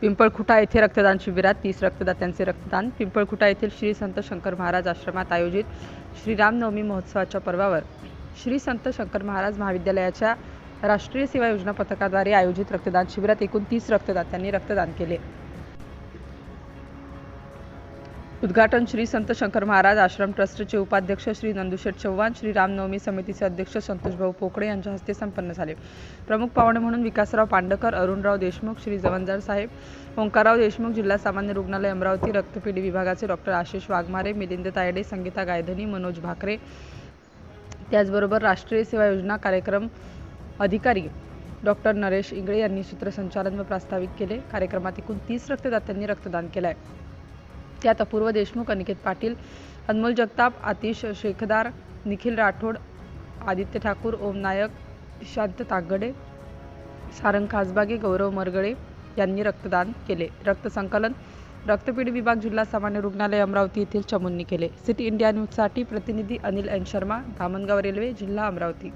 पिंपळखुटा येथे रक्तदान शिबिरात तीस रक्तदात्यांचे रक्तदान. पिंपळखुटा येथील श्री संत शंकर महाराज आश्रमात आयोजित श्रीरामनवमी महोत्सवाच्या पर्वावर श्री संत शंकर महाराज महाविद्यालयाच्या राष्ट्रीय सेवा योजना पथकाद्वारे आयोजित रक्तदान शिबिरात एकूण तीस रक्तदात्यांनी रक्तदान केले. उद्घाटन श्री संत शंकर महाराज आश्रम ट्रस्टचे उपाध्यक्ष श्री नंदुशेठ चव्हाण श्री रामनवमी समितीचे अध्यक्ष संतोषभाऊ पोकळे यांच्या हस्ते संपन्न झाले. प्रमुख पाहुणे म्हणून विकासराव पांडकर अरुणराव देशमुख श्री जवंजार साहेब ओंकारराव देशमुख जिल्हा सामान्य रुग्णालय अमरावती रक्तपेढी विभागाचे डॉक्टर आशिष वाघमारे मिलिंद तायडे संगीता गायधनी मनोज भाकरे. त्याचबरोबर राष्ट्रीय सेवा योजना कार्यक्रम अधिकारी डॉक्टर नरेश इंगळे यांनी सूत्रसंचालन व प्रास्ताविक केले. कार्यक्रमात एकूण तीस रक्तदात्यांनी रक्तदान केलं आहे त्यात अपूर्व देशमुख अनिकेत पाटील अनमोल जगताप आतिश शेखदार निखिल राठोड आदित्य ठाकूर ओम नायक शांत तागडे सारंग खासबागे गौरव मरगळे यांनी रक्तदान केले. रक्तसंकलन रक्तपेढी विभाग जिल्हा सामान्य रुग्णालय अमरावती येथील चमूंनी केले. सिटी इंडिया न्यूजसाठी प्रतिनिधी अनिल एन शर्मा धामणगाव रेल्वे जिल्हा अमरावती.